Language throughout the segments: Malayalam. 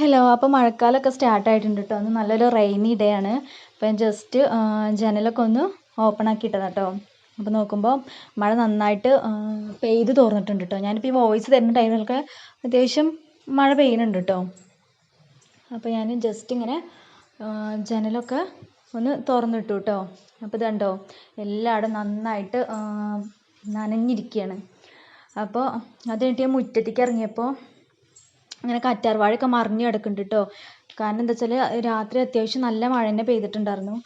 ഹലോ അപ്പോൾ മഴക്കാലമൊക്കെ സ്റ്റാർട്ട് ആയിട്ടുണ്ട് കേട്ടോ അന്ന് നല്ലൊരു റെയിനി ഡേ ആണ്. അപ്പം ജസ്റ്റ് ജനലൊക്കെ ഒന്ന് ഓപ്പൺ ആക്കിയിട്ടതാണ് കേട്ടോ അപ്പോൾ നോക്കുമ്പോൾ മഴ നന്നായിട്ട് പെയ്ത് തോർന്നിട്ടുണ്ട് കേട്ടോ ഞാനിപ്പോൾ ഈ വോയിസ് തരുന്ന ടൈമിലൊക്കെ അത്യാവശ്യം മഴ പെയ്യുന്നുണ്ട് കേട്ടോ അപ്പോൾ ഞാൻ ജസ്റ്റ് ഇങ്ങനെ ജനലൊക്കെ ഒന്ന് തുറന്നിട്ടു കേട്ടോ അപ്പോൾ കണ്ടോ? എല്ലായിടും നന്നായിട്ട് നനഞ്ഞിരിക്കുകയാണ് അപ്പോൾ അത് കഴിഞ്ഞിട്ട് ഞാൻ മുറ്റത്തേക്ക് ഇറങ്ങിയപ്പോൾ അങ്ങനെ കറ്റാർവാഴയൊക്കെ മറിഞ്ഞ് കിടക്കുന്നുണ്ട് കേട്ടോ കാരണം എന്താ വെച്ചാൽ രാത്രി അത്യാവശ്യം നല്ല മഴ തന്നെ പെയ്തിട്ടുണ്ടായിരുന്നു.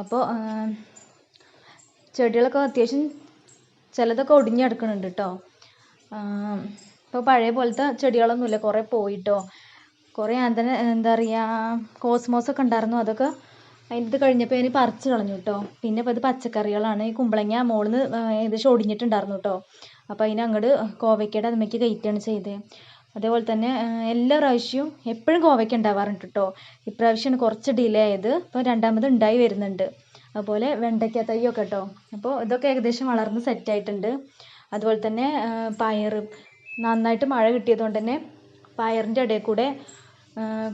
അപ്പോൾ ചെടികളൊക്കെ അത്യാവശ്യം ചിലതൊക്കെ ഒടിഞ്ഞ് കിടക്കുന്നുണ്ട് കേട്ടോ ഇപ്പോൾ പഴയ പോലത്തെ ചെടികളൊന്നുമില്ല. കുറേ പോയിട്ടോ കുറേ തന്നെ എന്താ പറയുക കോസ്മോസ് ഒക്കെ ഉണ്ടായിരുന്നു. അതൊക്കെ അതിന്റെ കഴിഞ്ഞപ്പോൾ ഇനി പറിച്ച് കളഞ്ഞു കേട്ടോ പിന്നെ ഇപ്പോൾ ഇത് പച്ചക്കറികളാണ്. ഈ കുമ്പളങ്ങ മുകളിൽ നിന്ന് ഏകദേശം ഒടിഞ്ഞിട്ടുണ്ടായിരുന്നു കേട്ടോ അപ്പോൾ അതിനെ കോവയ്ക്കയുടെ അതുമ്മേക്ക് കയറ്റുകയാണ് ചെയ്തത് അതേപോലെ തന്നെ എല്ലാ പ്രാവശ്യവും എപ്പോഴും കോവയ്ക്ക ഉണ്ടാവാറുണ്ട് കേട്ടോ ഇപ്രാവശ്യമാണ് കുറച്ച് ഡിലേ ആയത്. ഇപ്പോൾ രണ്ടാമത് ഉണ്ടായി വരുന്നുണ്ട്. അതുപോലെ വെണ്ടയ്ക്ക തൈയൊക്കെ കേട്ടോ അപ്പോൾ ഇതൊക്കെ ഏകദേശം വളർന്ന് സെറ്റായിട്ടുണ്ട് അതുപോലെ തന്നെ പയർ നന്നായിട്ട് മഴ കിട്ടിയതുകൊണ്ട് തന്നെ പയറിന്റെ ഇടയിൽ കൂടെ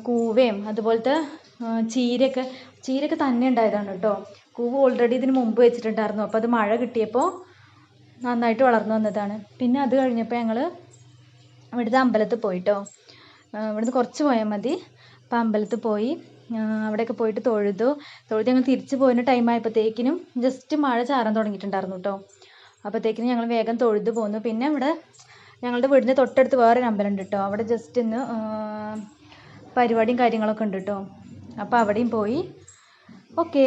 കൂവയും അതുപോലത്തെ ചീരയൊക്കെ ചീരയൊക്കെ തന്നെ ഉണ്ടായതാണ് കേട്ടോ കൂവ് ഓൾറെഡി ഇതിന് മുമ്പ് വെച്ചിട്ടുണ്ടായിരുന്നു. അപ്പോൾ അത് മഴ കിട്ടിയപ്പോൾ നന്നായിട്ട് വളർന്നു വന്നതാണ്. പിന്നെ അത് കഴിഞ്ഞപ്പോൾ ഞങ്ങൾ ഇവിടുത്തെ അമ്പലത്തിൽ പോയിട്ടോ. ഇവിടുന്ന് കുറച്ച് പോയാൽ മതി. അപ്പം അമ്പലത്തിൽ പോയി അവിടെയൊക്കെ പോയിട്ട് തൊഴുതു. തൊഴുത് ഞങ്ങൾ തിരിച്ച് പോരുന്ന ടൈം ആയപ്പോഴത്തേക്കിനും ജസ്റ്റ് മഴ ചാറാൻ തുടങ്ങിയിട്ടുണ്ടായിരുന്നു കേട്ടോ അപ്പോഴത്തേക്കിനും ഞങ്ങൾ വേഗം തൊഴുതു പോന്നു. പിന്നെ ഇവിടെ ഞങ്ങളുടെ വീടിന്റെ തൊട്ടടുത്ത് വേറൊരു അമ്പലം ഉണ്ട് കേട്ടോ അവിടെ ജസ്റ്റ് ഇന്ന് പരിപാടിയും കാര്യങ്ങളൊക്കെ ഉണ്ട് കേട്ടോ അപ്പോൾ അവിടെയും പോയി. ഓക്കേ